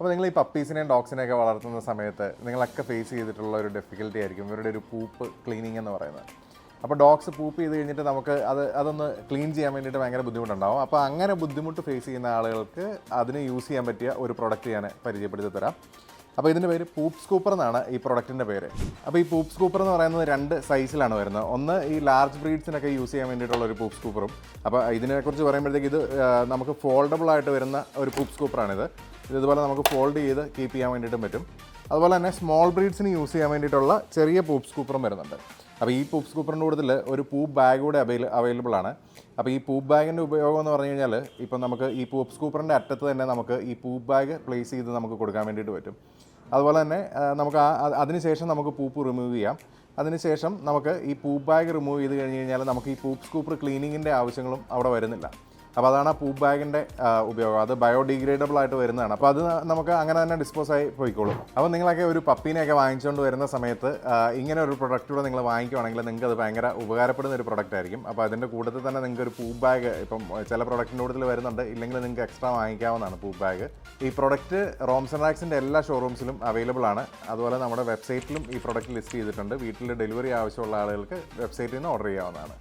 അപ്പോൾ നിങ്ങൾ ഈ പപ്പീസിനെയും ഡോഗ്സിനെയൊക്കെ വളർത്തുന്ന സമയത്ത് നിങ്ങളൊക്കെ ഫേസ് ചെയ്തിട്ടുള്ള ഒരു ഡിഫിക്കൽറ്റി ആയിരിക്കും ഇവരുടെ ഒരു പൂപ്പ് ക്ലീനിങ് എന്ന് പറയുന്നത്. അപ്പോൾ ഡോഗ്സ് പൂപ്പ് ചെയ്ത് കഴിഞ്ഞിട്ട് നമുക്ക് അത് അതൊന്ന് ക്ലീൻ ചെയ്യാൻ വേണ്ടിയിട്ട് ഭയങ്കര ബുദ്ധിമുട്ടുണ്ടാവും. അപ്പോൾ അങ്ങനെ ബുദ്ധിമുട്ട് ഫേസ് ചെയ്യുന്ന ആളുകൾക്ക് അതിന് യൂസ് ചെയ്യാൻ പറ്റിയ ഒരു പ്രൊഡക്റ്റ് ഞാൻ പരിചയപ്പെടുത്തി തരാം. അപ്പോൾ ഇതിന്റെ പേര് പൂപ്പ് സ്കൂപ്പർ എന്നാണ് ഈ പ്രൊഡക്റ്റിന്റെ പേര്. അപ്പോൾ ഈ പൂപ്പ് സ്കൂപ്പർ എന്ന് പറയുന്നത് രണ്ട് സൈസിലാണ് വരുന്നത്. ഒന്ന് ഈ ലാർജ് ബ്രീഡ്സിനൊക്കെ യൂസ് ചെയ്യാൻ വേണ്ടിയിട്ടുള്ള ഒരു പൂപ്പ് സ്കൂപ്പറും അപ്പോൾ ഇതിനെക്കുറിച്ച് പറയുമ്പോഴത്തേക്ക് ഇത് നമുക്ക് ഫോൾഡബിൾ ആയിട്ട് വരുന്ന ഒരു പൂപ്പ് സ്കൂപ്പറാണിത് ഇത് ഇതുപോലെ നമുക്ക് ഫോൾഡ് ചെയ്ത് കീപ്പ് ചെയ്യാൻ വേണ്ടിയിട്ടും പറ്റും. അതുപോലെ തന്നെ സ്മോൾ ബ്രീഡ്സിന് യൂസ് ചെയ്യാൻ വേണ്ടിയിട്ടുള്ള ചെറിയ പൂപ്പ് സ്കൂപ്പറും വരുന്നുണ്ട്. അപ്പോൾ ഈ പൂപ്പ് സ്കൂപ്പറിന്റെ കൂടുതൽ ഒരു പൂപ്പ് ബാഗ് കൂടെ അവൈല അവൈലബിൾ ആണ്. അപ്പോൾ ഈ പൂപ്പ് ബാഗിന്റെ ഉപയോഗം എന്ന് പറഞ്ഞു കഴിഞ്ഞാൽ ഇപ്പം നമുക്ക് ഈ പൂപ്പ് സ്കൂപ്പറിന്റെ അറ്റത്ത് തന്നെ നമുക്ക് ഈ പൂപ്പ് ബാഗ് പ്ലേസ് ചെയ്ത് നമുക്ക് കൊടുക്കാൻ വേണ്ടിയിട്ട് പറ്റും. അതുപോലെ തന്നെ നമുക്ക് ആ അത് അതിനുശേഷം നമുക്ക് പൂപ്പ് റിമൂവ് ചെയ്യാം. അതിനുശേഷം നമുക്ക് ഈ പൂപ്പ് ബാഗ് റിമൂവ് ചെയ്ത് കഴിഞ്ഞ് കഴിഞ്ഞാൽ നമുക്ക് ഈ പൂപ്പ് സ്കൂപ്പർ ക്ലീനിങ്ങിന്റെ ആവശ്യങ്ങളും അവിടെ വരുന്നില്ല. അപ്പോൾ അതാണ് ആ പൂ ബാഗിന്റെ ഉപയോഗം. അത് ബയോഡിഗ്രേഡബിൾ ആയിട്ട് വരുന്നതാണ്. അപ്പോൾ അത് നമുക്ക് അങ്ങനെ തന്നെ ഡിസ്പോസ് ആയി പോയിക്കോളും. അപ്പോൾ നിങ്ങളൊക്കെ ഒരു പപ്പീനെയൊക്കെ വാങ്ങിച്ചുകൊണ്ട് വരുന്ന സമയത്ത് ഇങ്ങനെ ഒരു പ്രൊഡക്റ്റ് കൂടെ നിങ്ങൾ വാങ്ങിക്കുവാണെങ്കിൽ നിങ്ങൾക്ക് അത് ഭയങ്കര ഉപകാരപ്പെടുന്ന ഒരു പ്രൊഡക്റ്റ് ആയിരിക്കും. അപ്പോൾ അതിന്റെ കൂട്ടത്തിൽ തന്നെ നിങ്ങൾക്ക് ഒരു പൂ ബാഗ് ഇപ്പം ചില പ്രൊഡക്റ്റിന്റെ കൂടുതൽ വരുന്നുണ്ട്. ഇല്ലെങ്കിൽ നിങ്ങൾക്ക് എക്സ്ട്രാ വാങ്ങിക്കാവുന്നതാണ് പൂ ബാഗ് ഈ പ്രൊഡക്റ്റ് റോംസൺ റാക്സിന്റെ എല്ലാ ഷോറൂംസിലും അവൈലബിൾ ആണ്. അതുപോലെ നമ്മുടെ വെബ്സൈറ്റിലും ഈ പ്രൊഡക്റ്റ് ലിസ്റ്റ് ചെയ്തിട്ടുണ്ട്. വീട്ടിൽ ഡെലിവറി ആവശ്യമുള്ള ആളുകൾക്ക് വെബ്സൈറ്റിൽ നിന്ന് ഓർഡർ ചെയ്യാവുന്നതാണ്.